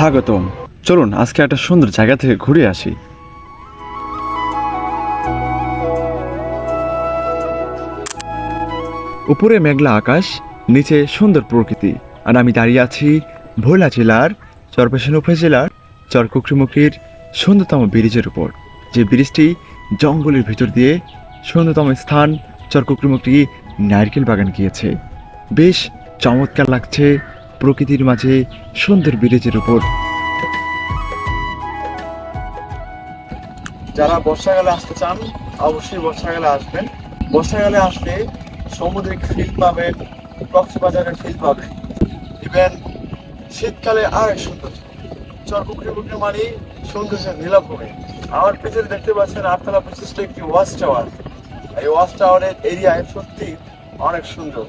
স্বাগতম। চলুন, আজকে একটা সুন্দর জায়গা থেকে ঘুরে আসি। উপরে মেঘলা আকাশ, নিচে সুন্দর প্রকৃতি। আর আমি দাঁড়িয়ে আছি ভোলা জেলার, চরপেশন উপজেলার চরকুকরিমুখীর সুন্দরতম ব্রিজের উপর। যে ব্রিজটি জঙ্গলের ভিতর দিয়ে সুন্দরতম স্থান চরকুকরিমুখী নারকেল বাগান গিয়েছে। বেশ চমৎকার লাগছে প্রকৃতির মাঝে সুন্দর ব্রিজের উপর। যারা বর্ষাকালে আসতে চান, অবশ্যই বর্ষাকালে আসবেন। বর্ষাকালে আসলে সমুদ্রিক ফিল পাবেন, কক্সবাজারের ফিল পাবেন। ইভেন শীতকালে আর এক সুন্দর চরকুকরি বুকরি মানে সৌন্দর্য নীলাভূমি আমার পিছনে দেখতে পাচ্ছেন আটতলা বিশিষ্ট একটি ওয়াচ টাওয়ার এই ওয়াচ টাওয়ারের এরিয়ায় সত্যি অনেক সুন্দর।